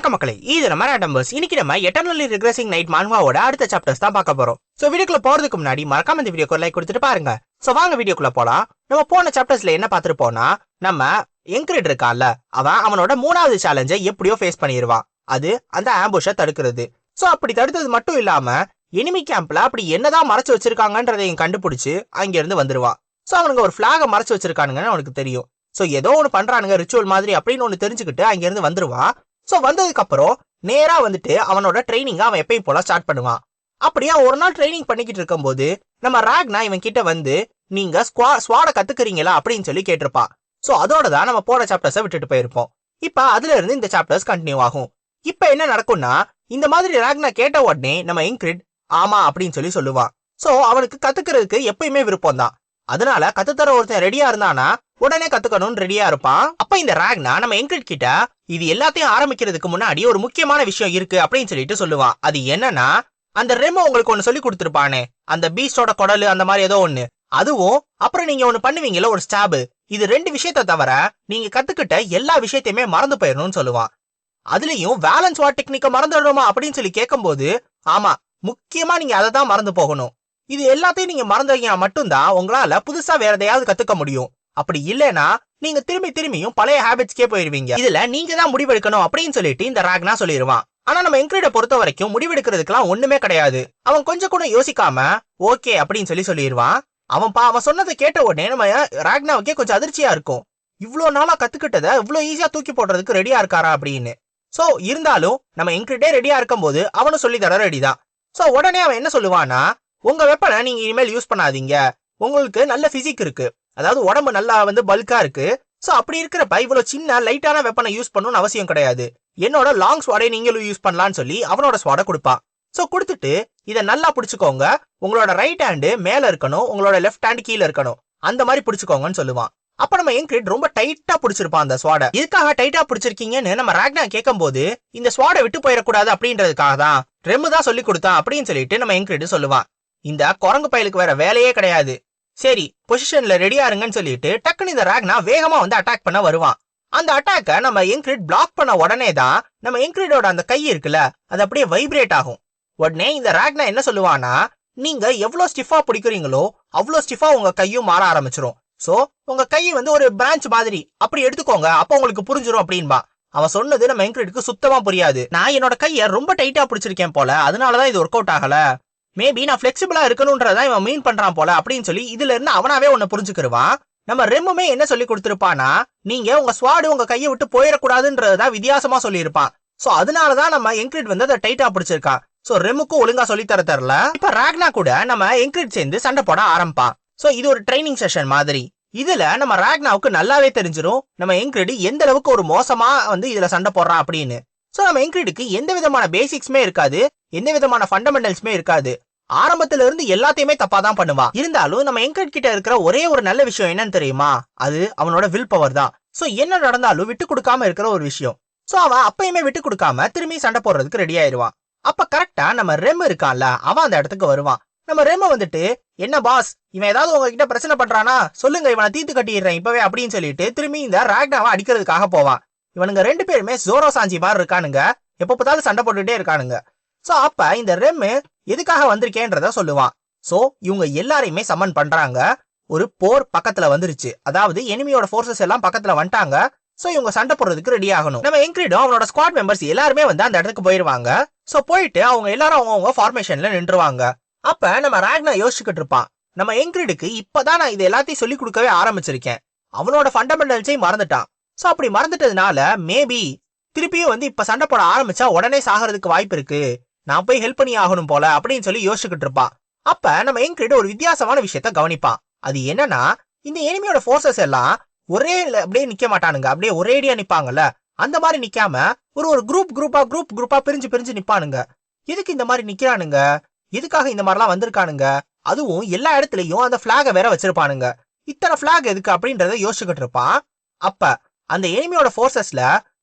வணக்கம் மக்களே இது நம்ம ரேடம்பர்ஸ் இன்னைக்கு நம்ம எட்டர்னலி ரிக்ரெசிங் நைட் மான்வாவோட அடுத்த சாப்டர்ஸ் தான் பார்க்க போறோம். சோ வீடியோக்குள்ள போறதுக்கு முன்னாடி மறக்காம இந்த வீடியோக்கு லைக் கொடுத்துட்டு பாருங்க. சோ வாங்க வீடியோக்குள்ள போலாம். நம்ம போன சாப்டர்ஸ்ல என்ன பார்த்துட்டு போனா நம்ம என்கிரிட் இருக்கான்ல அவன் அவனோட மூணாவது சேலஞ்சை எப்படியோ ஃபேஸ் பண்ணிடுவான் அது அந்த ஆம்புஷை தடுக்கிறது. சோ அப்படி தடுத்தது மட்டும் இல்லாம எனிமி கேம்ப்ல அப்படி என்னதான் மறைச்சு வச்சிருக்காங்கன்றதையும் கண்டுபிடிச்சு அங்கிருந்து வந்துருவான் சோ அவனுங்க ஒரு பிளாக மறைச்சு வச்சிருக்கானுங்கன்னு அவனுக்கு தெரியும். சோ ஏதோ ஒன்று பண்றானுங்க ரிச்சுவல் மாதிரி அப்படின்னு ஒன்று தெரிஞ்சுக்கிட்டு அங்க இருந்து வந்துருவான் ஸோ வந்ததுக்கு அப்புறம் வந்துட்டு அவனோட ட்ரைனிங்கை அவன் எப்பயும் போல ஸ்டார்ட் பண்ணுவான். அப்படியே ஒரு நாள் ட்ரைனிங் பண்ணிக்கிட்டு இருக்கும்போது நம்ம ராக்னா இவன் கிட்ட வந்து நீங்க ஸ்குவா ஸ்வாட கத்துக்கிறீங்களா? அப்படின்னு சொல்லி கேட்டிருப்பான் ஸோ அதோட தான் நம்ம போன சாப்டர்ஸை விட்டுட்டு போயிருப்போம். இப்போ அதுல இருந்து இந்த சாப்டர்ஸ் கண்டினியூ ஆகும். இப்போ என்ன நடக்கும்னா இந்த மாதிரி ராக்னா கேட்ட உடனே நம்ம இன்க்ரிட் ஆமா அப்படின்னு சொல்லி சொல்லுவான். ஸோ அவனுக்கு கத்துக்கிறதுக்கு எப்பயுமே விருப்பம் தான். அதனால கத்துத்தர ஒருத்தன் ரெடியா இருந்தானா உடனே கத்துக்கணும்னு ரெடியா இருப்பான். அப்ப இந்த ராக்னா நம்ம என்கிரிட் கிட்ட இது எல்லாத்தையும் ஆரம்பிக்கிறதுக்கு முன்னாடி ஒரு முக்கியமான விஷயம் இருக்கு அப்படின்னு சொல்லிட்டு சொல்லுவான் அது என்னன்னா அந்த ரெமோ உங்களுக்கு ஒன்னு சொல்லி கொடுத்துருப்பானே. அந்த பீஸ்டோட குடலு அந்த மாதிரி ஏதோ ஒண்ணு. அதுவும் அப்புறம் நீங்க ஒன்னு பண்ணுவீங்கல்ல ஒரு ஸ்டாபு. இது ரெண்டு விஷயத்த தவிர நீங்க கத்துக்கிட்ட எல்லா விஷயத்தையுமே மறந்து போயிடணும்னு சொல்லுவான் அதுலயும் வேலன்ஸ் வாட் டெக்னிக்க மறந்துடணுமா அப்படின்னு சொல்லி கேட்கும்போது ஆமா முக்கியமா நீங்க அதை தான் மறந்து போகணும். இது எல்லாத்தையும் நீங்க மறந்தீங்க மட்டும்தான் உங்களால புதுசா வேற எதையாவது கத்துக்க முடியும். அப்படி இல்லைன்னா நீங்க திரும்பி திரும்பியும் பழைய ஹேபிட்ஸ்க்கே போயிருவீங்க. இதுல நீங்க தான் முடிவெடுக்கணும் அப்படின்னு சொல்லிட்டு இந்த ராக்னா சொல்லிடுவான் ஆனா நம்ம என்கிரிட பொறுத்த வரைக்கும் முடிவெடுக்கிறதுக்கெல்லாம் ஒண்ணுமே கிடையாது. அவன் கொஞ்சம் கூட யோசிக்காம ஓகே அப்படின்னு சொல்லி சொல்லிடுவான் அவன் பா அவன் சொன்னதை கேட்ட உடனே நம்ம ராக்னாவுக்கே கொஞ்சம் அதிர்ச்சியா இருக்கும். இவ்வளோ நாளா கத்துக்கிட்டதை இவ்வளோ ஈஸியா தூக்கி போடுறதுக்கு ரெடியா இருக்காரா அப்படின்னு. சோ இருந்தாலும் நம்ம என்கிட்டே ரெடியா இருக்கும்போது அவனும் சொல்லி தர ரெடி தான். சோ உடனே அவன் என்ன சொல்லுவானா உங்க வெப்பனை நீங்க இனிமேல் யூஸ் பண்ணாதீங்க. உங்களுக்கு நல்ல பிசிக் இருக்கு. அதாவது உடம்பு நல்லா வந்து பல்கா இருக்கு. ஸோ அப்படி இருக்கிறப்ப இவ்வளோ சின்ன லைட்டான வெப்பனை யூஸ் பண்ணணும்னு அவசியம் கிடையாது. என்னோட லாங் ஸ்வாடை நீங்களும் யூஸ் பண்ணலாம்னு சொல்லி அவனோட ஸ்வாடை கொடுப்பான் ஸோ கொடுத்துட்டு இதை நல்லா பிடிச்சிக்கோங்க. உங்களோட ரைட் ஹேண்டு மேல இருக்கணும் உங்களோட லெஃப்ட் ஹேண்ட் கீழே இருக்கணும். அந்த மாதிரி பிடிச்சிக்கோங்கன்னு சொல்லுவான். அப்ப நம்ம என்கிரிட் ரொம்ப டைட்டா பிடிச்சிருப்பான் அந்த ஸ்வாடை இதுக்காக டைட்டா பிடிச்சிருக்கீங்கன்னு நம்ம ராக்னா கேட்கும்போது இந்த ஸ்வாடை விட்டு போயிடக்கூடாது அப்படின்றதுக்காக தான் ரெம்மு தான் சொல்லி கொடுத்தான் அப்படின்னு சொல்லிட்டு நம்ம என்கிரிட் சொல்லுவான். இந்த குரங்கு பயலுக்கு வேற வேலையே கிடையாது. சரி பொசிஷன்ல ரெடியா இருங்கன்னு சொல்லிட்டு டக்குன்னு இந்த ராக்னா வேகமா வந்து அட்டாக் பண்ண வருவான். அந்த அட்டாக்கை நம்ம என்கிரிட் பிளாக் பண்ண உடனே தான் நம்ம என்கிரிடோட அந்த கை இருக்குல்ல அது அப்படியே வைப்ரேட் ஆகும். உடனே இந்த ராக்னா என்ன சொல்லுவானா நீங்க எவ்வளவு ஸ்டிஃபா பிடிக்கிறீங்களோ அவ்வளோ ஸ்டிஃபா உங்க கையும் மாற ஆரம்பிச்சிரும். சோ உங்க கை வந்து ஒரு பிரான்ச் மாதிரி அப்படி எடுத்துக்கோங்க அப்ப உங்களுக்கு புரிஞ்சிடும் அப்படின்பா. அவன் சொன்னது நம்ம என்கிரிட்க்கு சுத்தமா புரியாது. நான் என்னோட கைய ரொம்ப டைட்டா பிடிச்சிருக்கேன் போல அதனாலதான் இது ஒர்க் அவுட் ஆகல. மேபி நான் ஃபிளெக்சிபிளா இருக்கணும்ன்றதான் இவன் மீன் பண்றான் போல அப்படின்னு சொல்லி இதுல இருந்து அவனாவே ஒன்னு புரிஞ்சுக்கிருவான். நம்ம ரெம்முமே என்ன சொல்லி கொடுத்திருப்பானா நீங்க உங்க ஸ்வாடு உங்க கையை விட்டு போயிடக்கூடாதுன்றதான் வித்தியாசமா சொல்லியிருப்பான். சோ அதனாலதான் நம்ம என்கிரிட் வந்து அதை டைட்டா பிடிச்சிருக்கான் சோ ரெமுக்கும் ஒழுங்கா சொல்லி தர தரல இப்ப ராக்னா கூட நம்ம என்கிரிட் சேர்ந்து சண்டை போட ஆரம்பிப்பான். சோ இது ஒரு ட்ரைனிங் செஷன் மாதிரி. இதுல நம்ம ராக்னாவுக்கு நல்லாவே தெரிஞ்சிடும் நம்ம என்கிரிட் எந்த அளவுக்கு ஒரு மோசமா வந்து இதுல சண்டை போடுறான் அப்படின்னு. ஸோ நம்ம என்கிரிடுக்கு எந்த விதமான பேசிக்ஸ்மே இருக்காது எந்த விதமான ஃபண்டமெண்டல்ஸ்மே இருக்காது. ஆரம்பத்துல இருந்து எல்லாத்தையுமே தப்பா தான் பண்ணுவான் இருந்தாலும் நம்ம என்கிரிட் கிட்ட இருக்கிற ஒரே ஒரு நல்ல விஷயம் என்னன்னு தெரியுமா? அது அவனோட வில் பவர் தான். சோ என்ன நடந்தாலும் விட்டு கொடுக்காம இருக்கிற ஒரு விஷயம். சோ அவன் அப்பயுமே விட்டு கொடுக்காம திரும்பி சண்டை போடுறதுக்கு ரெடி ஆயிருவான். அப்ப கரெக்டா நம்ம ரெம் இருக்கான்ல அவன் அந்த இடத்துக்கு வருவான். நம்ம ரெம் வந்துட்டு என்ன பாஸ் இவன் ஏதாவது உங்ககிட்ட பிரச்சனை பண்றானா? சொல்லுங்க இவனை தீத்து கட்டிடுறேன் இப்பவே அப்படின்னு சொல்லிட்டு திரும்பி இந்த ராக்டாவை அடிக்கிறதுக்காக போவான். இவனுங்க ரெண்டு பேருமே ஜோரோ சாஞ்சி மாதிரி இருக்கானுங்க. எப்போ பார்த்தாலும் சண்டை போட்டுட்டே இருக்கானுங்க. சோ அப்ப இந்த ரெம்மு எதுக்காக வந்திருக்கேன்றத சொல்லுவான். சோ இவங்க எல்லாரையுமே சம்மன் பண்றாங்க. ஒரு போர் பக்கத்துல வந்துருச்சு. அதாவது எனிமியோட ஃபோர்ஸஸ் எல்லாம் பக்கத்துல வந்துட்டாங்க. சோ இவங்க சண்டை போடுறதுக்கு ரெடி ஆகணும். நம்ம என்கிரிடும் அவனோட ஸ்குவாட் மெம்பர்ஸ் எல்லாருமே வந்து அந்த இடத்துக்கு போயிருவாங்க. சோ போயிட்டு அவங்க எல்லாரும் அவங்கவுங்க ஃபார்மேஷன்ல நின்றுவாங்க. அப்ப நம்ம ராக்னா யோசிச்சுக்கிட்டு இருப்பான். நம்ம என்கிரிடுக்கு இப்பதான் நான் இது எல்லாத்தையும் சொல்லி கொடுக்கவே ஆரம்பிச்சிருக்கேன். அவனோட ஃபண்டமெண்டல்ஸையும் மறந்துட்டான். ஸோ அப்படி மறந்துட்டதுனால மேபி திருப்பியும் வந்து இப்போ சண்டை போட ஆரம்பிச்சா உடனே சாகிறதுக்கு வாய்ப்பு இருக்கு. நான் போய் ஹெல்ப் பண்ணி ஆகணும் போல அப்படின்னு சொல்லி யோசிச்சுக்கிட்டு இருப்பான் அப்ப நம்ம எங்கிட்ட ஒரு வித்தியாசமான விஷயத்த கவனிப்பான் அது என்னன்னா இந்த எனிமியோட ஃபோர்ஸஸ் எல்லாம் ஒரே அப்படியே நிக்க மாட்டானுங்க. அப்படியே ஒரேடியா நிப்பாங்கல்ல. அந்த மாதிரி நிக்காம ஒரு ஒரு குரூப் குரூப்பா குரூப் குரூப்பா பிரிஞ்சு பிரிஞ்சு நிப்பானுங்க. எதுக்கு இந்த மாதிரி நிக்கிறானுங்க? எதுக்காக இந்த மாதிரிலாம் வந்திருக்கானுங்க? அதுவும் எல்லா இடத்துலயும் அந்த பிளாக வேற வச்சிருப்பானுங்க. இத்தனை பிளாக் எதுக்கு அப்படின்றத யோசிச்சுக்கிட்டு இருப்பான். அப்ப அந்த எனிமியோட ஃபோர்ஸஸ்ல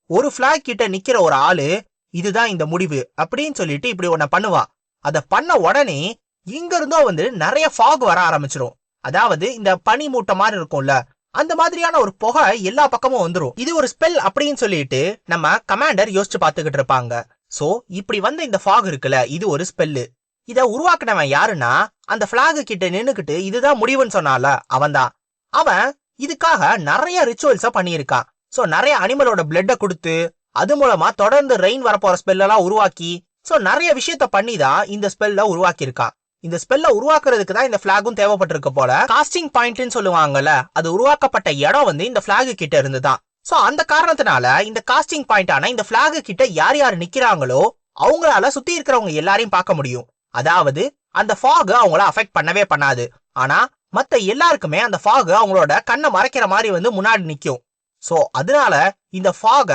ஒரு ஃபிளாக் கிட்ட நிக்கிற ஒரு ஆளு இதுதான் இந்த முடிவு அப்படின்னு சொல்லிட்டு இப்படி ஒன்ன பண்ணுவான் அத பண்ண உடனே இங்க இருந்தோ வந்து நிறைய ஃபாக் வர ஆரம்பிச்சிரும். அதாவது இந்த பனி மூட்டை மாதிரி இருக்கும்ல அந்த மாதிரியான ஒரு புகை எல்லா பக்கமும் வந்துரும். இது ஒரு ஸ்பெல் அப்படின்னு சொல்லிட்டு நம்ம கமாண்டர் யோசிச்சு பார்த்துக்கிட்டு இருப்பாங்க. சோ இப்படி வந்த இந்த ஃபாக் இருக்குல்ல இது ஒரு ஸ்பெல்லு இத உருவாக்குனவன் யாருன்னா அந்த பிளாகு கிட்ட நின்னுக்கிட்டு இதுதான் முடிவுன்னு சொன்னால அவன்தான். அவன் இதுக்காக நிறைய ரிச்சுவல்ஸ பண்ணியிருக்கான். ஸோ நிறைய அனிமலோட பிளட்ட கொடுத்து அது மூலமா தொடர்ந்து ரெயின் வரப்போற ஸ்பெல்லாம் உருவாக்கி ஸோ நிறைய விஷயத்த பண்ணி தான் இந்த ஸ்பெல்ல உருவாக்கியிருக்கான் இந்த ஸ்பெல்ல உருவாக்குறதுக்கு தான் இந்த பிளாகும் தேவைப்பட்டிருக்க போல. காஸ்டிங் பாயிண்ட்னு சொல்லுவாங்கல்ல அது உருவாக்கப்பட்ட இடம் வந்து இந்த பிளாகு கிட்ட இருந்து தான். சோ அந்த காரணத்தினால இந்த காஸ்டிங் பாயிண்டான இந்த பிளாகு கிட்ட யார் யார் நிக்கிறாங்களோ அவங்களால சுத்தி இருக்கிறவங்க எல்லாரையும் பார்க்க முடியும். அதாவது அந்த ஃபாகு அவங்கள அஃபெக்ட் பண்ணவே பண்ணாது. ஆனா மத்த எல்லாருக்குமே அந்த ஃபாகு அவங்களோட கண்ணை மறைக்கிற மாதிரி வந்து முன்னாடி நிக்கும். சோ அதனால இந்த ஃபாக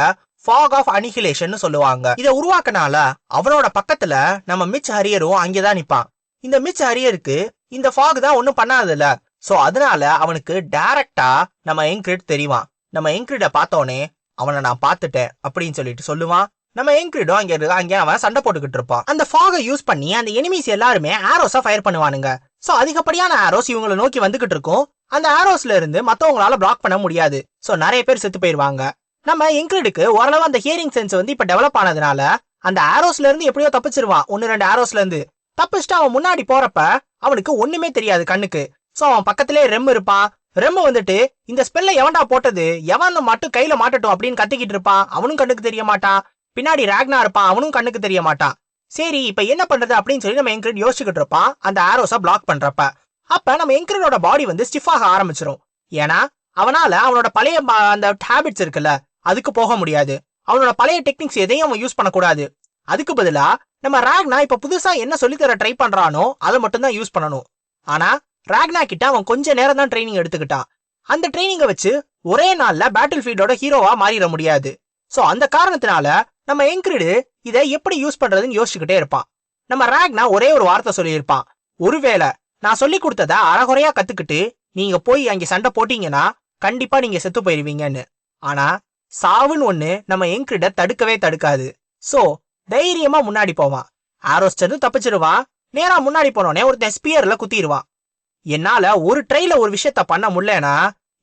ஃபாக் ஆஃப் அனிஹிலேஷன் சொல்லுவாங்க. இத உருவாக்குனால அவனோட பக்கத்துல நம்ம மிச் ஹரியரும் அங்கேதான் நிப்பான். இந்த மிச் ஹரியருக்கு இந்த ஃபாக் தான் ஒண்ணும் பண்ணாதுல்ல சோ அதனால அவனுக்கு டைரக்டா நம்ம என்கிரிட் தெரியுவான் நம்ம என்கிரிட பார்த்தோனே அவனை நான் பார்த்துட்டேன் அப்படின்னு சொல்லிட்டு சொல்லுவான். நம்ம என்கிரிடும் அங்க இருக்கு அங்கே அவன் சண்டை போட்டுக்கிட்டு இருப்பான். அந்த ஃபாகை யூஸ் பண்ணி அந்த எனிமீஸ் எல்லாருமே ஆரோஸா ஃபயர் பண்ணுவானுங்க. சோ அதிகப்படியான ஆரோஸ் இவங்களை நோக்கி வந்துகிட்டு இருக்கும். அந்த ஆரோஸ்ல இருந்து மற்றவங்களால பிளாக் பண்ண முடியாது. ஸோ நிறைய பேர் செத்து போயிருவாங்க. நம்ம என்கிரிடுக்கு ஓரளவு அந்த ஹியரிங் சென்ஸ் வந்து இப்ப டெவலப் ஆனதுனால அந்த ஆரோஸ்ல இருந்து எப்படியோ தப்பிச்சிருவான். ஒன்னு ரெண்டு ஆரோஸ்ல இருந்து. தப்பிச்சுட்டு அவன் முன்னாடி போறப்ப அவனுக்கு ஒண்ணுமே தெரியாது கண்ணுக்கு. ஸோ அவன் பக்கத்திலே ரெம் இருப்பான். ரெம் வந்துட்டு இந்த ஸ்பெல்ல எவன்டா போட்டது? எவன் மட்டும் கையில மாட்டட்டும் அப்படின்னு கத்திக்கிட்டு இருப்பான். அவனும் கண்ணுக்கு தெரிய மாட்டான். பின்னாடி ராக்னா இருப்பான். அவனும் கண்ணுக்கு தெரிய மாட்டான். சரி இப்ப என்ன பண்றது அப்படின்னு சொல்லி நம்ம என்கிரிட் யோசிச்சுக்கிட்டு இருப்பான். அந்த ஆரோஸை பிளாக் பண்றப்ப. அப்ப நம்ம என்கிரிடோட பாடி வந்து ஸ்டிஃப் ஆக ஏன்னா அவனால அவனோட பழைய அந்த ஹேபிட்ஸ் இருக்குல்ல அதுக்கு போக முடியாது. அவனோட பழைய டெக்னிக்ஸ் எதையும் அவன் யூஸ் பண்ணக்கூடாது. அதுக்கு பதிலா நம்ம ராக்னா இப்ப புதுசா என்ன சொல்லித்தர ட்ரை பண்றானோ அதை மட்டும் தான் யூஸ் பண்ணணும். ஆனா ராக்னா கிட்ட அவன் கொஞ்ச நேரம் தான் ட்ரைனிங் எடுத்துக்கிட்டான். அந்த ட்ரைனிங்கை வச்சு ஒரே நாள்ல பேட்டில் ஃபீல்டோட ஹீரோவா மாறிட முடியாது. சோ அந்த காரணத்தினால நம்ம என்கிரிடு இதை எப்படி யூஸ் பண்றதுன்னு யோசிச்சுக்கிட்டே இருப்பான். நம்ம ராக்னா ஒரே ஒரு வார்த்தை சொல்லியிருப்பான். ஒருவேளை நான் சொல்லி கொடுத்தத அறகுறையா கத்துக்கிட்டு நீங்க போய் அங்க சண்டை போட்டீங்கன்னா கண்டிப்பா நீங்க செத்து போயிருவீங்கன்னு. ஆனா சாவுன்னு ஒண்ணு நம்ம எங்கிட்ட தடுக்கவே தடுக்காது. சோ தைரியமா முன்னாடி போவான். ஆரோஸ்டரும் தப்பிச்சிருவான். நேரா முன்னாடி போனோடனே ஒருத்தன் ஸ்பியர்ல குத்திடுவான் என்னால ஒரு ட்ரைல ஒரு விஷயத்த பண்ண முடியலனா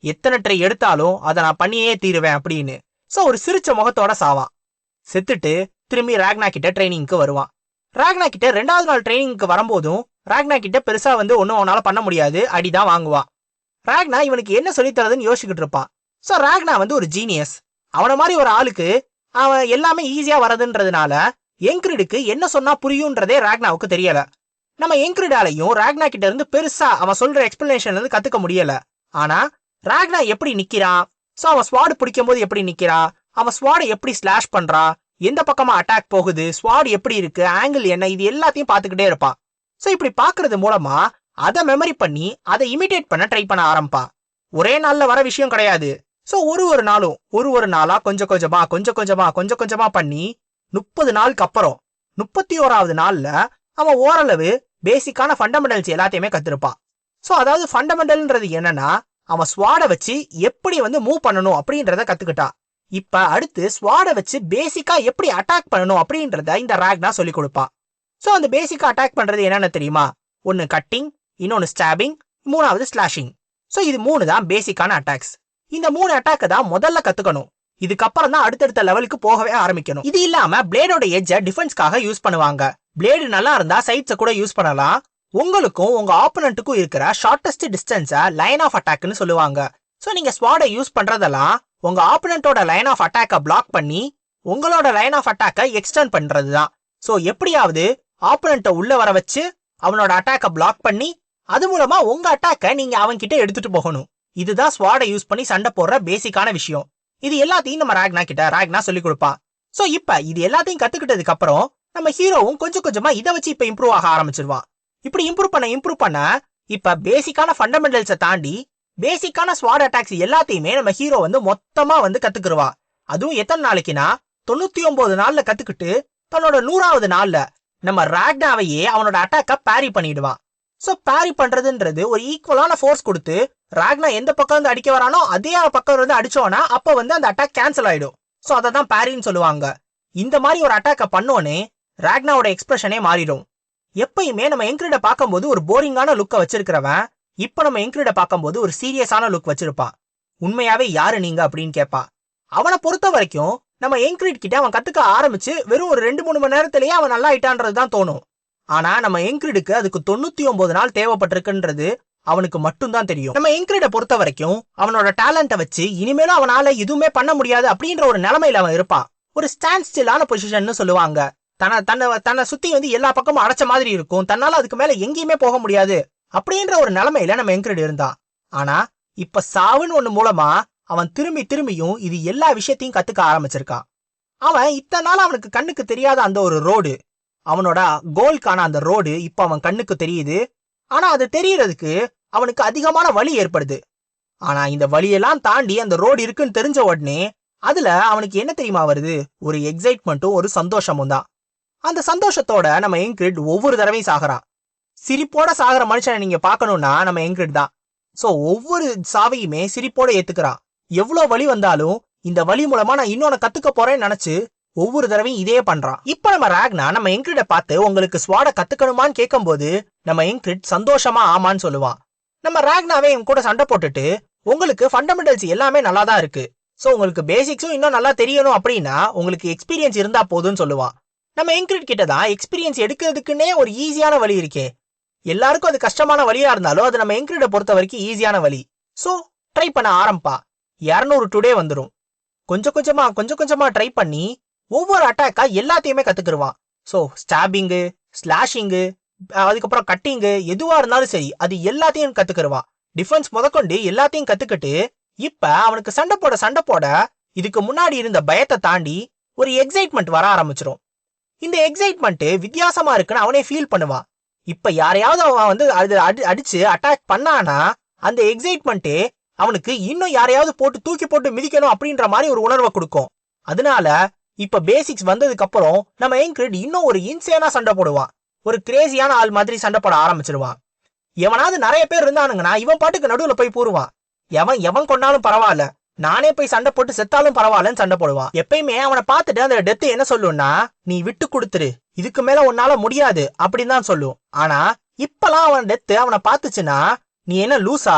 எத்தனை ட்ரை எடுத்தாலும் அதை நான் பண்ணியே தீருவேன் அப்படின்னு. சோ ஒரு சிரிச்ச முகத்தோட சாவான். செத்துட்டு திரும்பி ராக்னா கிட்ட ட்ரைனிங்க்கு வருவான். ராக்னா கிட்ட ரெண்டாவது நாள் ட்ரைனிங்க்கு வரும்போதும் ராக்னா கிட்ட பெருசா வந்து ஒன்றும் அவனால பண்ண முடியாது. அடிதான் வாங்குவான் ராக்னா இவனுக்கு என்ன சொல்லித் தரதுன்னு யோசிச்சுக்கிட்டு இருப்பான் ஸோ ராக்னா வந்து ஒரு ஜீனியஸ் அவன மாதிரி ஒரு ஆளுக்கு அவன் எல்லாமே ஈஸியா வரதுன்றதுனால என்கிரிடுக்கு என்ன சொன்னா புரியுன்றதே ராக்னாவுக்கு தெரியல. நம்ம என்கிரிடாலையும் ராக்னா கிட்ட இருந்து பெருசா அவன் சொல்ற எக்ஸ்பிளனேஷன்ல இருந்து கத்துக்க முடியல. ஆனா ராக்னா எப்படி நிக்கிறான் சோ அவன் ஸ்வாடு பிடிக்கும் போது எப்படி நிக்கிறான் அவன் ஸ்வாடு எப்படி ஸ்லாஷ் பண்றான் எந்த பக்கமா அட்டாக் போகுது? ஸ்வாடு எப்படி இருக்கு? ஆங்கிள் என்ன? இது எல்லாத்தையும் பார்த்துக்கிட்டே இருப்பான் சோ இப்படி பாக்குறது மூலமா அதை மெமரி பண்ணி அதை இமிடேட் பண்ண ட்ரை பண்ண ஆரம்பிப்பான் ஒரே நாள்ல வர விஷயம் கிடையாது. சோ ஒரு ஒரு நாளும் ஒரு ஒரு நாளா கொஞ்சம் கொஞ்சமா கொஞ்சம் கொஞ்சமா கொஞ்சம் கொஞ்சமா பண்ணி முப்பது நாளுக்கு அப்புறம் முப்பத்தி ஓராவது நாள்ல அவன் ஓரளவு பேசிக்கான ஃபண்டமெண்டல்ஸ் எல்லாத்தையுமே கற்றுருப்பான் சோ அதாவது ஃபண்டமெண்டல்ன்றது என்னன்னா அவன் ஸ்வாட வச்சு எப்படி வந்து மூவ் பண்ணணும் அப்படின்றத கற்றுக்கிட்டான் இப்ப அடுத்து ஸ்வாட வச்சு பேசிக்கா எப்படி அட்டாக் பண்ணணும் அப்படின்றத இந்த ராக்னா சொல்லிக் கொடுப்பான் ஸோ அந்த பேசிக்காக அட்டாக் பண்றது என்னன்னு தெரியுமா? ஒன்னு கட்டிங் இன்னொன்னு ஸ்டாபிங் மூணாவது ஸ்லாஷிங் ஸோ இது மூணு தான் பேசிக்கான அட்டாக்ஸ் இந்த மூணு அட்டாக்கை தான் முதல்ல கத்துக்கணும். இதுக்கப்புறம் தான் அடுத்தடுத்த லெவலுக்கு போகவே ஆரம்பிக்கணும். இது இல்லாம பிளேடோட எஜ்ஜை டிஃபென்ஸ்க்காக யூஸ் பண்ணுவாங்க. பிளேடு நல்லா இருந்தா சைட்ஸ கூட யூஸ் பண்ணலாம். உங்களுக்கும் உங்க ஆப்போனண்ட்டுக்கும் இருக்கிற ஷார்டஸ்ட் டிஸ்டன்ஸ லைன் ஆஃப் அட்டாக்னு சொல்லுவாங்க. ஸோ நீங்க ஸ்வாடை யூஸ் பண்றதெல்லாம் உங்க ஆப்போனண்டோட லைன் ஆஃப் அட்டாக்கை பிளாக் பண்ணி உங்களோட லைன் ஆஃப் அட்டாக்கை எக்ஸ்டெண்ட் பண்றது தான் ஸோ எப்படியாவது ஆப்போனண்ட்டை உள்ள வர வச்சு அவனோட அட்டாக்கை பிளாக் பண்ணி அது மூலமா உங்க அட்டாக்கை நீங்க அவன்கிட்ட எடுத்துட்டு போகணும். இதுதான் ஸ்வாடை யூஸ் பண்ணி சண்டை போடுற பேசிக்கான விஷயம். இது எல்லாத்தையும் நம்ம ராக்னா கிட்ட ராக்னா சொல்லி கொடுப்பான் சோ இப்ப இது எல்லாத்தையும் கத்துக்கிட்டதுக்கு அப்புறம் நம்ம ஹீரோவும் கொஞ்சம் கொஞ்சமா இதை வச்சு இப்ப இம்ப்ரூவ் ஆக ஆரம்பிச்சிருவான் இப்படி இம்ப்ரூவ் பண்ண இம்ப்ரூவ் பண்ண இப்ப பேசிக்கான ஃபண்டமெண்டல்ஸை தாண்டி பேசிக்கான ஸ்வாட் அட்டாக்ஸ் எல்லாத்தையுமே நம்ம ஹீரோ வந்து மொத்தமா வந்து கத்துக்குருவா. அதுவும் எத்தனை நாளைக்குனா தொண்ணூத்தி ஒன்பது நாள்ல கத்துக்கிட்டு தன்னோட நூறாவது நாள்ல நம்ம ராக்னாவையே அவனோட அட்டாக்க பேரி பண்ணிடுவான். சோ பேரி பண்றதுன்றது ஒரு ஈக்குவலான ஃபோர்ஸ் கொடுத்து ராக்னா எந்த பக்கம் இருந்து அடிக்க வரானோ அதே பக்கம் இருந்து அடிச்சோன்னா அப்ப வந்து அந்த அட்டாக் கேன்சல் ஆயிடும். சோ அதை தான் பேரின்னு சொல்லுவாங்க. இந்த மாதிரி ஒரு அட்டாக்க பண்ணோன்னே ராக்னாவோட எக்ஸ்பிரஷனே மாறிடும். எப்பயுமே நம்ம என்கிரிட பார்க்கும்போது ஒரு போரிங்கான லுக்கை வச்சிருக்கிறவன் இப்ப நம்ம என்கிரிட பார்க்கும்போது ஒரு சீரியஸான லுக் வச்சிருப்பான். உண்மையாவே யாரு நீங்க அப்படின்னு கேட்பா அவனை பொறுத்த வரைக்கும் நம்ம என்கிரீட் கிட்ட அவன் கத்துக்க ஆரம்பிச்சு வெறும் ஒரு ரெண்டு மூணு மணி நேரத்திலேயே அவன் நல்லா ஆயிட்டான்றது தான் தோணும். ஆனா நம்ம என்கிரீடுக்கு அதுக்கு தொண்ணூத்தி ஒன்பது நாள் தேவைப்பட்டிருக்குன்றது அவனுக்கு மட்டும்தான் தெரியும். நம்ம என்கிரிட பொறுத்த வரைக்கும் அவனோட டேலண்ட்டை வச்சு இனிமேலும் அவனால எதுவுமே பண்ண முடியாது அப்படின்ற ஒரு நிலைமையில அவன் இருப்பான். ஒரு ஸ்டாண்ட் ஸ்டில்லான பொசிஷன் சொல்லுவாங்க. தன்னை தன்னை தன்னை சுத்தி வந்து எல்லா பக்கமும் அடைச்ச மாதிரி இருக்கும். தன்னால அதுக்கு மேல எங்கேயுமே போக முடியாது அப்படின்ற ஒரு நிலைமையில நம்ம என்கிரிட் இருந்தான். ஆனா இப்ப சாவுன்னு ஒண்ணு மூலமா அவன் திரும்பி திரும்பியும் இது எல்லா விஷயத்தையும் கத்துக்க ஆரம்பிச்சிருக்கான் அவன் இத்தனை நாள் அவனுக்கு கண்ணுக்கு தெரியாத அந்த ஒரு ரோடு அவனோட கோல்கான அந்த ரோடு இப்ப அவன் கண்ணுக்கு தெரியுது. ஆனா அது தெரியறதுக்கு அவனுக்கு அதிகமான வலி ஏற்படுது. ஆனா இந்த வழியெல்லாம் தாண்டி அந்த ரோடு இருக்குன்னு தெரிஞ்ச உடனே அதுல அவனுக்கு என்ன தெரியுமா வருது? ஒரு எக்ஸைட்மெண்ட்டும் ஒரு சந்தோஷமும் தான். அந்த சந்தோஷத்தோட நம்ம என்கிரிட் ஒவ்வொரு தடவையும் சாகுறான் சிரிப்போட சாகிற மனுஷனை நீங்க பார்க்கணும்னா நம்ம என்கிரிட் தான். சோ ஒவ்வொரு சாவையுமே சிரிப்போட ஏத்துக்கிறான் எவ்வளவு வலி வந்தாலும் இந்த வழி மூலமா நான் இன்னொன்னு கத்துக்க போறேன்னு நினைச்சு ஒவ்வொரு தடவையும் இதே பண்றான். இப்ப நம்ம ராக்னா நம்ம என்கிரிட பார்த்து உங்களுக்கு ஸ்வாட கத்துக்கணுமான்னு கேட்கும்போது நம்ம என்கிரிட் சந்தோஷமா ஆமான்னு சொல்லுவான். நம்ம ராக்னாவே என் கூட சண்டை போட்டுட்டு உங்களுக்கு ஃபண்டமெண்டல்ஸ் எல்லாமே நல்லா தான் இருக்கு. ஸோ உங்களுக்கு பேசிக்ஸும் இன்னும் நல்லா தெரியணும் அப்படின்னா உங்களுக்கு எக்ஸ்பீரியன்ஸ் இருந்தா போதும்னு சொல்லுவான். நம்ம என்கிரிட் கிட்ட தான் எக்ஸ்பீரியன்ஸ் எடுக்கிறதுக்குன்னே ஒரு ஈஸியான வழி இருக்கே. எல்லாருக்கும் அது கஷ்டமான வழியா இருந்தாலும் அது நம்ம என்கிரிட பொறுத்த வரைக்கும் ஈஸியான வழி. ஸோ ட்ரை பண்ண ஆரம்பா இரநூறு டுடே வந்துடும் கொஞ்சம் கொஞ்சமா கொஞ்சம் கொஞ்சமா ட்ரை பண்ணி ஒவ்வொரு அட்டாக்கா எல்லாத்தையுமே கத்துக்கிடுவான் ஸோ ஸ்டாபிங்கு ஸ்லாஷிங்கு அதுக்கப்புறம் கட்டிங்கு எதுவா இருந்தாலும் சரி அது எல்லாத்தையும் கத்துக்கிடுவான் டிஃபென்ஸ் முதற்கொண்டு எல்லாத்தையும் கத்துக்கிட்டு இப்ப அவனுக்கு சண்டை போட சண்டை போட இதுக்கு முன்னாடி இருந்த பயத்தை தாண்டி ஒரு எக்ஸைட்மெண்ட் வர ஆரம்பிச்சிரும். இந்த எக்ஸைட்மெண்ட் வித்தியாசமா இருக்குன்னு அவனே ஃபீல் பண்ணுவான். இப்ப யாரையாவது அவன் வந்து அது அடி அடிச்சு அட்டாக் பண்ணானா அந்த எக்ஸைட்மெண்ட்டே அவனுக்கு இன்னும் யாரையாவது போட்டு தூக்கி போட்டு மிதிக்கணும் அப்படின்ற மாதிரி ஒரு உணர்வை கொடுக்கும். அதனால இப்ப பேசிக்ஸ் வந்ததுக்கு அப்புறம் நம்ம ஏங்கிரிட் இன்னும் ஒரு இன்சேனா சண்டை போடுவான். ஒரு கிரேசியான ஆள் மாதிரி சண்டை போட ஆரம்பிச்சிருவான். எவனாவது நிறைய பேர் இருந்தானுங்கன்னா இவன் பாட்டுக்கு நடுவில் போய் பூருவான் எவன் எவன் கொண்டாலும் பரவாயில்ல. நானே போய் சண்டை போட்டு செத்தாலும் பரவாயில்லன்னு சண்டை போடுவான். எப்பயுமே அவனை பார்த்துட்டு அந்த டெத்து என்ன சொல்லுன்னா நீ விட்டு கொடுத்துரு. இதுக்கு மேல உன்னால முடியாது. அப்படின்னு தான் சொல்லும். ஆனா இப்பெல்லாம் அவன் டெத்து அவனை பார்த்துச்சுன்னா நீ என்ன லூசா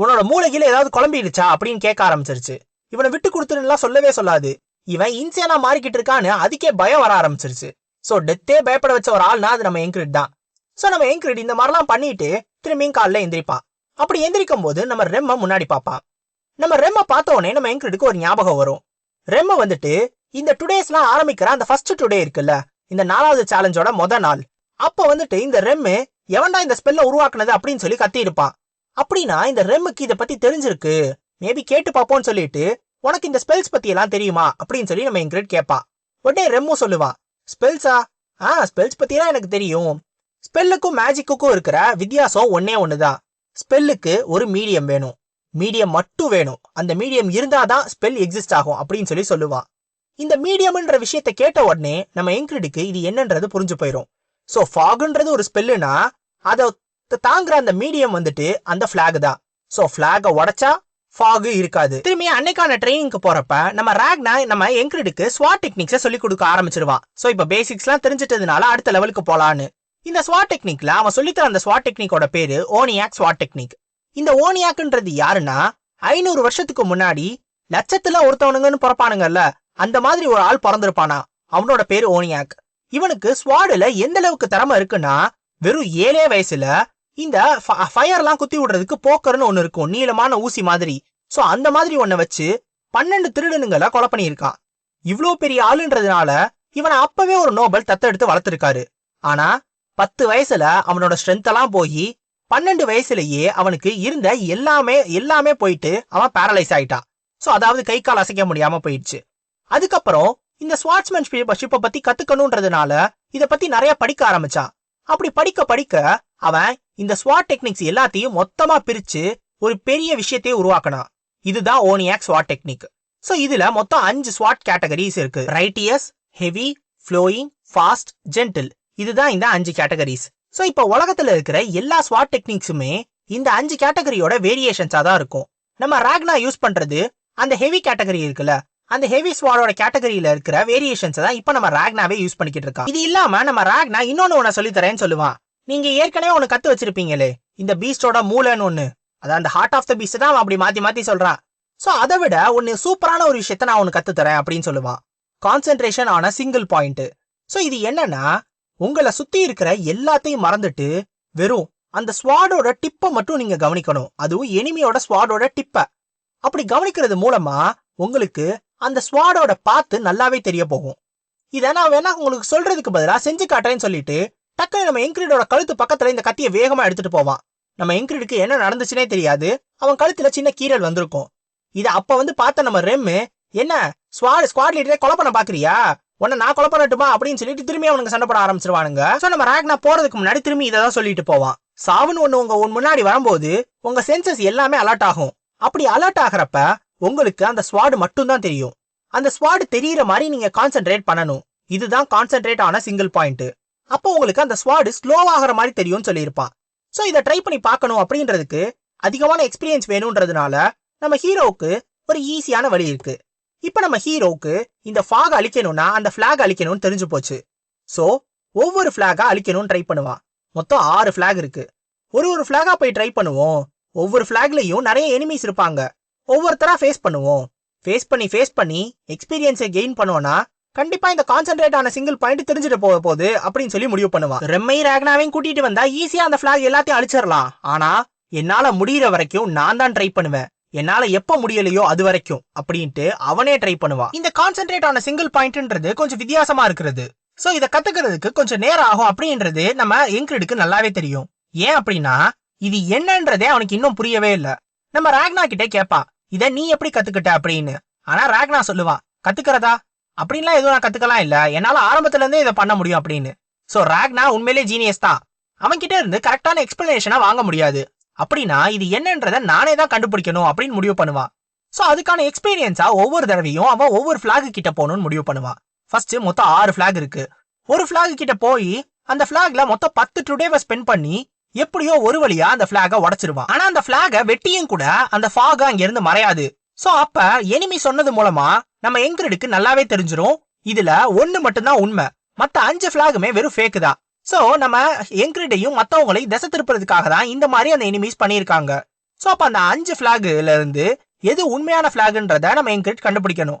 உன்னோட மூளையில ஏதாவது குழம்பிடுச்சா அப்படின்னு கேட்க ஆரம்பிச்சிருச்சு. இவனை விட்டு கொடுத்துருலாம் சொல்லவே சொல்லாது. இவன் இன்சியனா மாறிக்கிட்டு இருக்கான்னு அதுக்கே பயம் வர ஆரம்பிச்சிருச்சு. சோ டெத்தே பயப்பட வச்ச ஒரு ஆள்னா அது நம்ம என்கிரிட் தான். சோ நம்ம என்கிரிட் இந்த மாதிரிலாம் பண்ணிட்டு திரும்பியும் காலில் எந்திரிப்பான். அப்படி எந்திரிக்கும் போது நம்ம ரெம்ம முன்னாடி பார்ப்பான். நம்ம ரெம்ம பார்த்த உடனே நம்ம என்கிரிட்டுக்கு ஒரு ஞாபகம் வரும். ரெம்ம வந்துட்டு இந்த டுடேஸ்லாம் ஆரம்பிக்கிற அந்த ஃபர்ஸ்ட் டுடே இருக்குல்ல இந்த நாலாவது சேலஞ்சோட முத நாள். அப்ப வந்துட்டு இந்த ரெம்மு எவன்டா இந்த ஸ்பெல்ல உருவாக்குனது அப்படின்னு சொல்லி கத்தி இருப்பான் அப்படின்னா இந்த ரெம்முக்கு இதை பத்தி தெரிஞ்சிருக்கு. மேபி கேட்டு பாப்போம்னு சொல்லிட்டு உனக்கு இந்த ஸ்பெல்ஸ் பத்தி எல்லாம் தெரியுமா? அப்படின்னு சொல்லி நம்ம என்கிரிட் கேட்பான் உடனே ரெம்மும் சொல்லுவான் ஸ்பெல்ஸா ஆ? ஸ்பெல்ஸ் பத்திலாம் எனக்கு தெரியும். ஸ்பெல்லுக்கும் மேஜிக்குக்கும் இருக்கிற வித்தியாசம் ஒன்னே ஒண்ணுதான். ஸ்பெல்லுக்கு ஒரு மீடியம் வேணும். மீடியம் மட்டும் வேணும். அந்த மீடியம் இருந்தாதான் ஸ்பெல் எக்ஸிஸ்ட் ஆகும் அப்படின்னு சொல்லி சொல்லுவான் இந்த மீடியம்ன்ற விஷயத்தை கேட்ட உடனே நம்ம என்கிரிடுக்கு இது என்னன்றது புரிஞ்சு போயிடும் ஸோ ஃபாகுன்றது ஒரு ஸ்பெல்லுனா அதை தாங்குற அந்த மீடியம் வந்துட்டு அந்த ஃபிளாக் தான். ஸோ ஃபிளாகை உடைச்சா ஃபாகு இருக்காது. திரும்பி அன்னைக்கான ட்ரைனிங்க்கு போறப்ப நம்ம ரேக்னா நம்ம என்கிரிடுக்கு ஸ்வாட் டெக்னிக்ஸை சொல்லி கொடுக்க ஆரம்பிச்சிருவான். ஸோ இப்போ பேசிக்ஸ்லாம் தெரிஞ்சிட்டதுனால அடுத்த லெவலுக்கு போலான்னு. இந்த ஸ்வாட் டெக்னிக்ல அவன் சொல்லித்தர அந்த ஸ்வாட் டெக்னிக்கோட பேரு ஓனியாக் ஸ்வாட் டெக்னிக் இந்த ஓனியாக்குன்றது யாருன்னா ஐநூறு வருஷத்துக்கு முன்னாடி லட்சத்துல ஒருத்தவனுங்கன்னு பிறப்பானுங்கல்ல அந்த மாதிரி ஒரு ஆள் பிறந்திருப்பானா? அவனோட பேரு ஓனியாக் இவனுக்கு ஸ்வாடுல எந்த அளவுக்கு திறமை இருக்குன்னா வெறும் ஏழே வயசுல இந்த ஃபயர்லாம் குத்தி விடுறதுக்கு போக்கர்னு ஒன்று இருக்கும் நீளமான ஊசி மாதிரி. சோ அந்த மாதிரி ஒன்ன வச்சு பன்னெண்டு திருடனுங்களை கொலை பண்ணியிருக்கான். இவ்ளோ பெரிய ஆளுன்றதுனால இவனை அப்பவே ஒரு நோபல் தத்தெடுத்து வளர்த்திருக்காரு. ஆனா பத்து வயசுல அவனோட ஸ்ட்ரென்த்தெல்லாம் போய் பன்னெண்டு வயசுலயே அவனுக்கு இருந்த எல்லாமே எல்லாமே போயிட்டு அவன் பேரலைஸ் ஆயிட்டான். சோ அதாவது கை கால் அசைக்க முடியாம போயிடுச்சு. அதுக்கப்புறம் இந்த ஸ்வாட்ஸ்மேன் ஷிப்பை பத்தி கத்துக்கணுன்றதுனால இத பத்தி நிறைய படிக்க ஆரம்பிச்சான். அப்படி படிக்க படிக்க அவன் இந்த ஸ்வாட் டெக்னிக்ஸ் எல்லாத்தையும் மொத்தமா பிரிச்சு ஒரு பெரிய விஷயத்தையே உருவாக்கணும் இதுதான் ஓனியாக் ஸ்வாட் டெக்னிக் சோ இதுல மொத்தம் அஞ்சு ஸ்வாட் கேட்டகரிஸ் இருக்கு. Righteous heavy flowing fast gentle இதுதான் இந்த அஞ்சு கேட்டகரிஸ் ஸோ இப்ப உலகத்துல இருக்கிற எல்லா ஸ்வாட் டெக்னிக்ஸுமே இந்த அஞ்சு கேட்டகரியோட வேரியேஷன்ஸா தான் இருக்கும். நம்ம ராக்னா யூஸ் பண்றது அந்த ஹெவி கேட்டகரி இருக்குல்ல அந்த ஹெவி ஸ்வாடோட கேட்டகரியில இருக்கிற வேரியேஷன்ஸ் தான் இப்ப நம்ம ராக்னாவே யூஸ் பண்ணிக்கிட்டு இருக்கோம் இது இல்லாம நம்ம ராக்னா இன்னொன்னு ஒன்னு சொல்லி தரேன்னு சொல்லுவான். நீங்க ஏற்கனவே ஒன்னு கத்து வச்சிருப்பீங்களே இந்த பீஸ்டோட மூளைன்னு ஒண்ணு. அதான் அந்த ஹார்ட் ஆஃப் த பீஸ்ட் தான் அவன் அப்படி மாத்தி மாத்தி சொல்றான். சோ அதை விட ஒன்னு சூப்பரான ஒரு விஷயத்த நான் உனக்கு கத்து தரேன் அப்படின்னு சொல்லுவான். கான்சென்ட்ரேஷன் ஆன சிங்கிள் பாயிண்ட் சோ இது என்னன்னா உங்களை சுத்தி இருக்கிற எல்லாத்தையும் மறந்துட்டு வெறும் அந்த ஸ்வாடோட டிப்பை மட்டும் நீங்க கவனிக்கணும். அதுவும் எனிமையோட ஸ்வாடோட டிப்பை அப்படி கவனிக்கிறது மூலமா உங்களுக்கு அந்த ஸ்வாடோட பாத்து நல்லாவே தெரிய போகும். இதை நான் வேணா உங்களுக்கு சொல்றதுக்கு பதிலா செஞ்சு காட்டுறேன்னு சொல்லிட்டு டக்குனு நம்ம என்கிரிடோட கழுத்து பக்கத்துல இந்த கத்தியை வேகமா எடுத்துட்டு போவான். நம்ம என்கிரிடுக்கு என்ன நடந்துச்சுனே தெரியாது. அவன் கழுத்துல சின்ன கீரல் வந்திருக்கும். இதை அப்ப வந்து பார்த்த நம்ம ரெம்மு என்ன? ஸ்வாட் ஸ்குவாட் லீடரே கொலை பண்ண பாக்குறியா? உன்னை நான் கொலை பண்ணட்டுமா? அப்படின்னு சொல்லிட்டு திரும்பி அவனுக்கு சண்டை போட ஆரம்பிச்சிருவானுங்க. சோ நம்ம ராக்னா போறதுக்கு முன்னாடி திரும்பி இதை தான் சொல்லிட்டு போவான். சாவுன்னு ஒண்ணு உங்க உன் முன்னாடி வரும்போது உங்க சென்சஸ் எல்லாமே அலர்ட் ஆகும். அப்படி அலர்ட் ஆகிறப்ப உங்களுக்கு அந்த ஸ்வாடு மட்டும் தான் தெரியும். அந்த ஸ்வாடு தெரியற மாதிரி நீங்க கான்சென்ட்ரேட் பண்ணணும். இதுதான் கான்சென்ட்ரேட் ஆன சிங்கிள் பாயிண்ட் அப்போ உங்களுக்கு அந்த ஸ்வாடு ஸ்லோ ஆகிற மாதிரி தெரியும்னு சொல்லியிருப்பா சோ இதை ட்ரை பண்ணி பார்க்கணும் அப்படின்றதுக்கு அதிகமான எக்ஸ்பீரியன்ஸ் வேணுன்றதுனால நம்ம ஹீரோவுக்கு ஒரு ஈஸியான வழி இருக்கு. இப்ப நம்ம ஹீரோவுக்கு இந்த ஃபாக் அழிக்கணும்னா அந்த ஃபிளாக் அழிக்கணும்னு தெரிஞ்சு போச்சு. ஸோ ஒவ்வொரு ஃபிளாகா அழிக்கணும்னு ட்ரை பண்ணுவான். மொத்தம் ஆறு ஃபிளாக் இருக்கு. ஒரு ஒரு ஃபிளாகா போய் ட்ரை பண்ணுவோம். ஒவ்வொரு ஃபிளாக்லையும் நிறைய எனிமீஸ் இருப்பாங்க. ஒவ்வொருத்தரா ஃபேஸ் பண்ணுவோம். ஃபேஸ் பண்ணி ஃபேஸ் பண்ணி எக்ஸ்பீரியன்ஸை கெயின் பண்ணோன்னா கண்டிப்பா இந்த கான்சென்ட்ரேட் ஆன சிங்கிள் பாயிண்ட் தெரிஞ்சுட்டு போக போகுது அப்படின்னு சொல்லி முடிவு பண்ணுவான் ரெம்மை ராக்னாவையும் கூட்டிட்டு வந்தா ஈஸியா அந்த பிளாக் எல்லாத்தையும் அழிச்சிடலாம். ஆனா என்னால முடியற வரைக்கும் நான் தான் ட்ரை பண்ணுவேன். என்னால எப்ப முடியலையோ அது வரைக்கும் அப்படின்ட்டு அவனே ட்ரை பண்ணுவான் இந்த கான்சென்ட்ரேட் ஆன சிங்கிள் பாயிண்ட்ன்றது கொஞ்சம் வித்தியாசமா இருக்கிறது. சோ இத கத்துக்கிறதுக்கு கொஞ்சம் நேரம் ஆகும் அப்படின்றது நம்ம எங்கிரிடுக்கு நல்லாவே தெரியும். ஏன் அப்படின்னா இது என்னன்றதே அவனுக்கு இன்னும் புரியவே இல்ல. நம்ம ராக்னா கிட்டே கேப்பா இத நீ எப்படி கத்துக்கிட்ட? அப்படின்னு. ஆனா ராக்னா சொல்லுவான் கத்துக்கிறதா? அப்படின்லாம் எதுவும் நான் கத்துக்கலாம் இல்லை. என்னால் ஆரம்பத்துலேருந்தே இதை பண்ண முடியும் அப்படின்னு. ஸோ ராக்னா உண்மையிலே ஜீனியஸ் தான். அவன்கிட்ட இருந்து கரெக்டான எக்ஸ்பிளனேஷனாக வாங்க முடியாது. அப்படின்னா இது என்னன்றதை நானே தான் கண்டுபிடிக்கணும் அப்படின்னு முடிவு பண்ணுவான். ஸோ அதுக்கான எக்ஸ்பீரியன்ஸாக ஒவ்வொரு தடவையும் அவன் ஒவ்வொரு ஃப்ளாகு கிட்ட போகணும்னு முடிவு பண்ணுவான். ஃபர்ஸ்ட் மொத்தம் ஆறு ஃப்ளாக் இருக்கு. ஒரு ஃப்ளாகு கிட்ட போய் அந்த ஃப்ளாகில் மொத்தம் பத்து டுடேவை ஸ்பெண்ட் பண்ணி எப்படியோ ஒரு வழியா அந்த ஃப்ளாகை உடச்சிருவான். ஆனா அந்த பிளாக வெட்டியும் கூட அந்த ஃபாக அங்க இருந்து மறையாது. சோ அப்ப எனிமி சொன்னது மூலமா நம்ம எங்கிரிடுக்கு நல்லாவே தெரிஞ்சிரும். இதுல ஒன்னு மட்டும்தான் உண்மை. மத்த அஞ்சு பிளாகுமே வெறும் ஃபேக் தான். சோ நம்ம எங்கிரிடையும் மத்தவங்களையும் திசை திருப்புறதுக்காக தான் இந்த மாதிரி அந்த எனிமீஸ் பண்ணியிருக்காங்க. சோ அப்ப அந்த அஞ்சு பிளாக்ல இருந்து எது உண்மையான பிளாக்ன்றத நம்ம எங்கிரிட் கண்டுபிடிக்கணும்.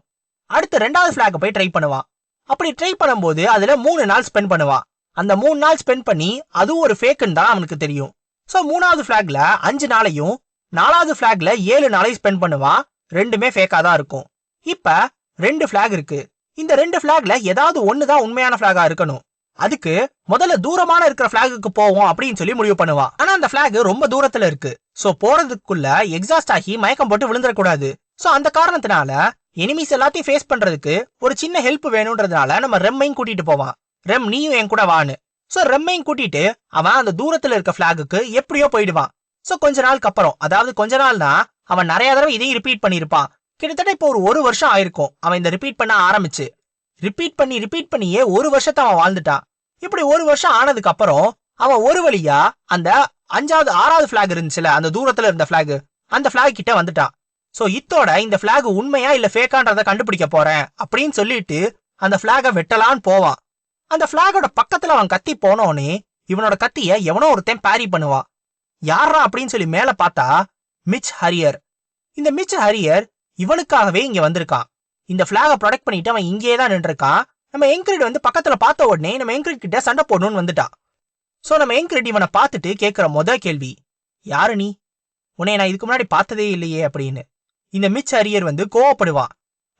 அடுத்து ரெண்டாவது பிளாக் போய் ட்ரை பண்ணுவான். அப்படி ட்ரை பண்ணும்போது அதுல மூணு நாள் ஸ்பெண்ட் பண்ணுவான். அந்த மூணு நாள் ஸ்பெண்ட் பண்ணி அதுவும் ஒரு ஃபேக்குன்னு தான் அவனுக்கு தெரியும். சோ மூணாவது பிளாக்ல அஞ்சு நாளையும் நாலாவது பிளாக்ல ஏழு நாளையும் ஸ்பெண்ட் பண்ணுவான். ரெண்டுமே ஃபேக்கா தான் இருக்கும். இப்ப ரெண்டு பிளாக் இருக்கு. இந்த ரெண்டு பிளாக்ல ஏதாவது ஒண்ணுதான் உண்மையான பிளாகா இருக்கணும். அதுக்கு முதல்ல தூரமான இருக்கிற பிளாகுக்கு போவோம் அப்படின்னு சொல்லி முடிவு பண்ணுவான் ஆனா அந்த பிளாக் ரொம்ப தூரத்துல இருக்கு. சோ போறதுக்குள்ள எக்ஸாஸ்ட் ஆகி மயக்கம் போட்டு விழுந்துடக்கூடாது. சோ அந்த காரணத்தினால எனிமீஸ் எல்லாத்தையும் ஃபேஸ் பண்றதுக்கு ஒரு சின்ன ஹெல்ப் வேணும்ன்றதுனால நம்ம ரெம்மையும் கூட்டிட்டு போவான். ரெம் நீயும் என் கூட வான்னு. சோ ரெம்மையும் கூட்டிட்டு அவன் அந்த தூரத்துல இருக்க பிளாகுக்கு எப்படியோ போயிடுவான். சோ கொஞ்ச நாளுக்கு அப்புறம் அதாவது கொஞ்ச நாள்னா அவன் நிறைய தடவை இதையும் ரிப்பீட் பண்ணியிருப்பான். கிட்டத்தட்ட இப்போ ஒரு ஒரு வருஷம் ஆயிருக்கும். அவன் இந்த ரிப்பீட் பண்ண ஆரம்பிச்சு. ரிப்பீட் பண்ணி ரிப்பீட் பண்ணியே ஒரு வருஷத்தை அவன் வாழ்ந்துட்டான் இப்படி ஒரு வருஷம் ஆனதுக்கு அப்புறம் அவன் ஒரு வழியா அந்த அஞ்சாவது ஆறாவது பிளாக் இருந்துச்சுல அந்த தூரத்துல இருந்த பிளாக் அந்த பிளாக் கிட்ட வந்துட்டான் சோ இத்தோட இந்த பிளாக் உண்மையா இல்ல ஃபேக்கான்றத கண்டுபிடிக்க போறேன் அப்படின்னு சொல்லிட்டு அந்த பிளாக வெட்டலான்னு போவான். அந்த பிளாகோட பக்கத்துல அவன் கத்தி போனோடனே இவனோட கத்திய எவனோ ஒருத்தன் பேரி பண்ணுவான். யாரா அப்படின்னு சொல்லி மேல பார்த்தா மிச் ஹரியர். இந்த மிச் ஹரியர் இவனுக்காகவே இங்க வந்திருக்கான். இந்த பிளாக ப்ரொடெக்ட் பண்ணிட்டு அவன் இங்கேயே தான் நின்றுருக்கான். நம்ம என்கிரிட் வந்து பக்கத்துல பார்த்த உடனே நம்ம என்கிரிட் கிட்ட சண்டை போடணும்னு வந்துட்டான். சோ நம்ம என்கிரிட் இவனை பார்த்துட்டு கேட்கிற முத கேள்வி யாரு நீ? உன்னை நான் இதுக்கு முன்னாடி பார்த்ததே இல்லையே அப்படின்னு. இந்த மிச் அரியர் வந்து கோவப்படுவான்.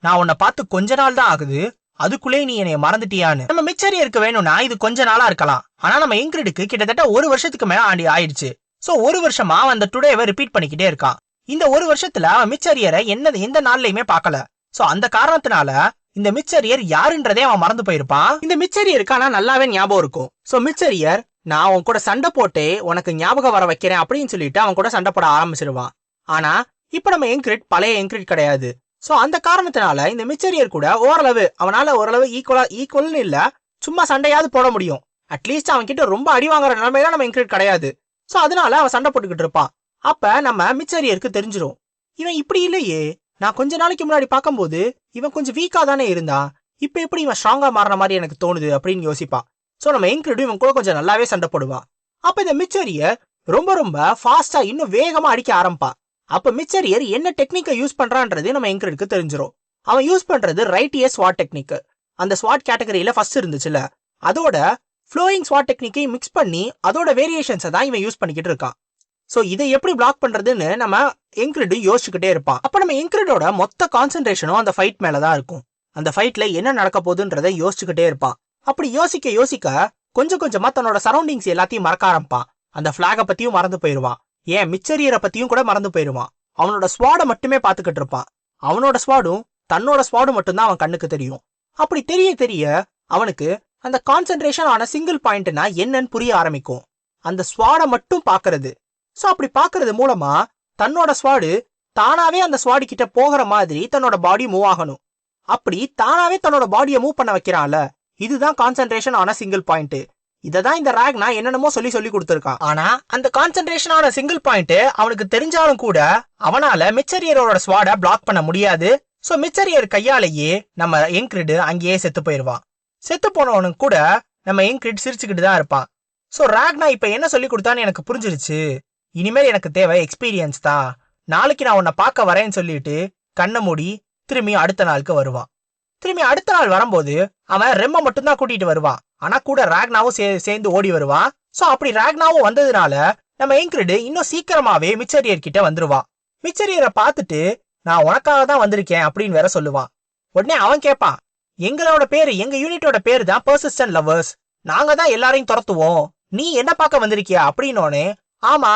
நான் உன்னை பார்த்து கொஞ்ச நாள் தான் ஆகுது. அதுக்குள்ளே நீ என்னை மறந்துட்டியான்னு. நம்ம மிச்சரியருக்கு வேணும்னா இது கொஞ்ச நாளா இருக்கலாம். ஆனா நம்ம எங்கிரிடுக்கு கிட்டத்தட்ட ஒரு வருஷத்துக்கு மேல ஆண்டி ஆயிடுச்சு. சோ ஒரு வருஷமா அந்த டுடேவை ரிப்பீட் பண்ணிக்கிட்டே இருக்கான். இந்த ஒரு வருஷத்துல அவன் மிச்சரியரை என்ன எந்த நாள்லயுமே பார்க்கல. சோ அந்த காரணத்தினால இந்த மிச்சரியர் யாருன்றதே அவன் மறந்து போயிருப்பான். இந்த மிச்சரியருக்கு ஆனா நல்லாவே ஞாபகம் இருக்கும். சோ மிச்சரியர் நான் அவன் கூட சண்டை போட்டு உனக்கு ஞாபகம் வர வைக்கிறேன் அப்படின்னு சொல்லிட்டு அவன் கூட சண்டை போட ஆரம்பிச்சிருவான். ஆனா இப்ப நம்ம என்கிரிட் பழைய என்கிரிட் கிடையாது. சோ அந்த காரணத்தினால இந்த மிச்சரியர் கூட ஓரளவு அவனால ஓரளவு ஈக்குவலா ஈக்குவல்னு இல்ல சும்மா சண்டையாவது போட முடியும். அட்லீஸ்ட் அவன் கிட்ட ரொம்ப அடி வாங்குற நிலைமையில நம்ம என்கிரிட் கிடையாது. சோ அதனால அவன் சண்டை போட்டுக்கிட்டு இருப்பான். அப்ப நம்ம மிச்சரியருக்கு தெரிஞ்சிடும் இவன் இப்படி இல்லையே. நான் கொஞ்ச நாளைக்கு முன்னாடி பார்க்கும்போது இவன் கொஞ்சம் வீக்கா தானே இருந்தான் இப்ப எப்படி இவன் ஸ்ட்ராங்கா மாறின மாதிரி எனக்கு தோணுது அப்படின்னு யோசிப்பான் சோ நம்ம என்கிரிடும் இவன் கூட கொஞ்சம் நல்லாவே சண்டை போடுவான் அப்ப இந்த மிச்சரியர் ரொம்ப ரொம்ப ஃபாஸ்டா இன்னும் வேகமா அடிக்க ஆரம்பிப்பான் அப்ப மிச்சரியர் என்ன டெக்னிக்கை யூஸ் பண்றான்றது நம்ம எங்கிரிட்க்கு தெரிஞ்சிடும் அவன் யூஸ் பண்றது ரைட் ஏ ஸ்வாட் டெக்னிக் அந்த ஸ்வாட் கேட்டகரியில ஃபர்ஸ்ட் இருந்துச்சுல அதோட ஃப்ளோயிங் ஸ்வாட் டெக்னிக்கை மிக்ஸ் பண்ணி அதோட வேரியேஷன்ஸை தான் இவன் யூஸ் பண்ணிக்கிட்டு இருக்கான். ஸோ இதை எப்படி பிளாக் பண்றதுன்னு நம்ம எங்கிரிடு யோசிச்சுக்கிட்டே இருப்பான் அப்ப நம்ம எங்கிரிடோட மொத்த கான்சென்ட்ரேஷனும் அந்த ஃபைட் மேலே தான் இருக்கும். அந்த ஃபைட்ல என்ன நடக்க போகுதுன்றதை யோசிச்சுக்கிட்டே இருப்பான் அப்படி யோசிக்க யோசிக்க கொஞ்சம் கொஞ்சமா தன்னோட சரௌண்டிங்ஸ் எல்லாத்தையும் மறக்க ஆரம்பிப்பான் அந்த ஃப்ளாகை பத்தியும் மறந்து போயிருவான் ஏன் மிச்சரியரை பத்தியும் கூட மறந்து போயிருவான் அவனோட ஸ்வாடை மட்டுமே பார்த்துக்கிட்டு இருப்பான் அவனோட ஸ்வாடும் தன்னோட ஸ்வாடும் மட்டும்தான் அவன் கண்ணுக்கு தெரியும். அப்படி தெரிய தெரிய அவனுக்கு அந்த கான்சென்ட்ரேஷன் ஆன சிங்கிள் பாயிண்ட்னா என்னன்னு புரிய ஆரம்பிக்கும். அந்த ஸ்வாடை மட்டும் பாக்குறது சோ அப்படி பாக்குறது மூலமா தன்னோட ஸ்வாடு தானாவே அந்த ஸ்வாடு கிட்ட போகிற மாதிரி தன்னோட பாடி மூவ் ஆகணும். அப்படி தானாவே தன்னோட பாடியை மூவ் பண்ண வைக்கிறான்ல இதுதான் கான்சென்ட்ரேஷன் ஆன சிங்கிள் பாயிண்ட் இததான் இந்த ராக்னா என்னென்னமோ சொல்லி சொல்லி கொடுத்துருக்கான். ஆனா அந்த கான்சென்ட்ரேஷன் ஆன சிங்கிள் பாயிண்ட் அவனுக்கு தெரிஞ்சாலும் கூட அவனால மிச்சரியரோட ஸ்வாட பிளாக் பண்ண முடியாது. சோ மிச்சரியர் கையாலேயே நம்ம எங்கிரிடு அங்கேயே செத்து போயிருவான். செத்து போனவனுக்கு கூட நம்ம எங்கிரிட் சிரிச்சுக்கிட்டு தான் இருப்பான். சோ ராக்னா இப்ப என்ன சொல்லி கொடுத்தான்னு எனக்கு புரிஞ்சிருச்சு. இனிமேல் எனக்கு தேவை எக்ஸ்பீரியன்ஸ் தான் நாளைக்கு நான் உன்னை பார்க்க வரேன்னு சொல்லிட்டு கண்ணை மூடி திரும்பி அடுத்த நாளுக்கு வருவான். திரும்பி அடுத்த நாள் வரும்போது அவன் ரெம்ம மட்டும்தான் கூட்டிட்டு வருவான். ஆனா கூட ராக்னாவும் சே சேர்ந்து ஓடி வருவான். சோ அப்படி ராக்னாவும் வந்ததுனால நம்ம இன்க்ரிடு இன்னும் சீக்கிரமாவே மிச்சரியர் கிட்ட வந்துருவான். மிச்சரியரை பார்த்துட்டு நான் உனக்காக தான் வந்திருக்கேன் அப்படின்னு வேற சொல்லுவான். உடனே அவன் கேட்பான் எங்களோட பேரு எங்க யூனிட்டோட பேரு தான் பர்சிஸ்டன்ட் லவர்ஸ் நாங்க தான் எல்லாரையும் துரத்துவோம். நீ என்ன பார்க்க வந்திருக்கியா? அப்படின்னோடனே ஆமா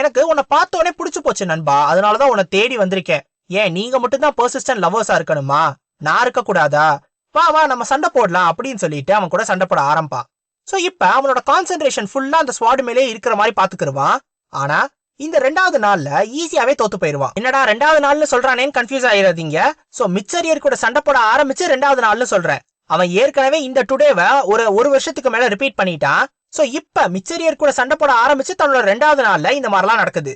எனக்கு உன்னை பார்த்த உடனே பிடிச்சு போச்சு நண்பா. அதனாலதான் உன்னை தேடி வந்திருக்கேன். ஏன் நீங்க மட்டும் தான் பர்சிஸ்டன்ட் லவர்ஸா இருக்கணுமா? நான் இருக்க கூடாதா? வா வா நம்ம சண்டை போடலாம் அப்படின்னு சொல்லிட்டு அவன் கூட சண்டை போட ஆரம்பிப்பான் சோ இப்ப அவனோட கான்சென்ட்ரேஷன் ஃபுல்லா அந்த ஸ்வாடு மேலே இருக்கிற மாதிரி பாத்துக்கிருவான் ஆனா இந்த ரெண்டாவது நாள்ல ஈஸியாவே தோத்து போயிருவான். என்னடா ரெண்டாவது நாள்னு சொல்றானேன்னு கன்ஃபியூஸ் ஆயிடாதீங்க சோ மிச்சரியர் கூட சண்டை போட ஆரம்பிச்சு ரெண்டாவது நாள்னு சொல்றேன். அவன் ஏற்கனவே இந்த டுடேவை ஒரு ஒரு வருஷத்துக்கு மேல ரிப்பீட் பண்ணிட்டான். சோ இப்ப மிச்சரியர் கூட சண்டை போட ஆரம்பிச்சு தன்னோட ரெண்டாவது நாள்ல இந்த மாதிரிலாம் நடக்குது.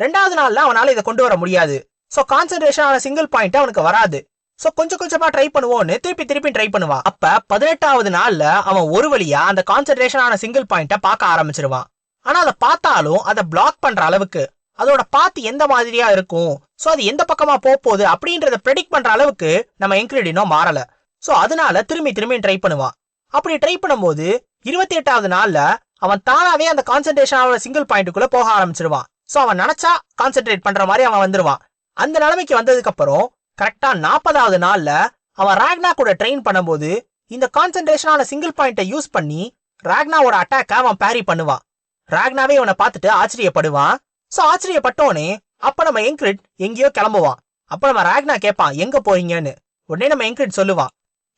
ரெண்டாவது நாள்ல அவனால இதை கொண்டு வர முடியாது. சோ கான்சென்ட்ரேஷன் ஆன சிங்கிள் பாயிண்ட் அவனுக்கு வராது. சோ கொஞ்சம் கொஞ்சமா ட்ரை பண்ணுவோன்னு திருப்பி திருப்பி ட்ரை பண்ணுவான். அப்ப பதினெட்டாவது நாள்ல அவன் ஒரு வழியா அந்த கான்சென்ட்ரேஷன் ஆன சிங்கிள் பாயிண்ட பார்க்க ஆரம்பிச்சிருவான். ஆனா அதை பார்த்தாலும் அதை பிளாக் பண்ற அளவுக்கு அதோட பாத்து எந்த மாதிரியா இருக்கும் சோ அது எந்த பக்கமா போகுது அப்படின்றத ப்ரெடிக்ட் பண்ற அளவுக்கு நம்ம என்கிரிடினோ மாறல. சோ அதனால திரும்பி திரும்பி ட்ரை பண்ணுவான். அப்படி ட்ரை பண்ணும்போது இருபத்தி எட்டாவது நாள்ல அவன் தானாவே அந்த கான்சென்ட்ரேஷன் சிங்கிள் பாயிண்ட்டுக்குள்ள போக ஆரம்பிச்சிருவான். சோ அவன் நினைச்சா கான்சென்ட்ரேட் பண்ற மாதிரி அவன் வந்துருவான். அந்த நிலைமைக்கு வந்ததுக்கு அப்புறம் கரெக்டா நாற்பதாவது நாள்ல அவன் ராக்னா கூட ட்ரெயின் பண்ணும்போது இந்த கான்சென்ட்ரேஷனான சிங்கிள் பாயிண்ட்டை யூஸ் பண்ணி ராக்னாவோட அட்டாக்க அவன் பேரி பண்ணுவான். ராக்னாவே இவனை பார்த்துட்டு ஆச்சரியப்படுவான். சோ ஆச்சரியப்பட்டோனே அப்ப நம்ம என்கிரிட் எங்கேயோ கிளம்புவான். அப்ப நம்ம ராக்னா கேட்பான் எங்க போறீங்கன்னு? உடனே நம்ம என்கிரிட் சொல்லுவான்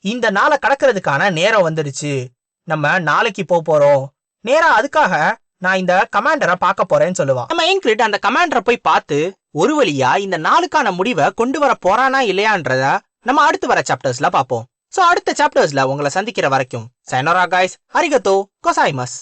இந்த நாளை கடக்கிறதுக்கான நேரம் வந்துடுச்சு நம்ம நாளைக்கு போக போறோம். நேரா அதுக்காக நான் இந்த கமாண்டரை பார்க்க போறேன்னு சொல்லுவான் நம்ம இன்க்ரிட் அந்த கமாண்டரை போய் பார்த்து ஒரு வழியா இந்த நாளுக்கான முடிவை கொண்டு வர போறானா இல்லையான்றத நம்ம அடுத்து வர சாப்டர்ஸ்ல பார்ப்போம். சோ அடுத்த சாப்டர்ஸ்ல உங்களை சந்திக்கிற வரைக்கும் சைனோரா காய்ஸ் அரிகத்தோ கொசாய்மஸ்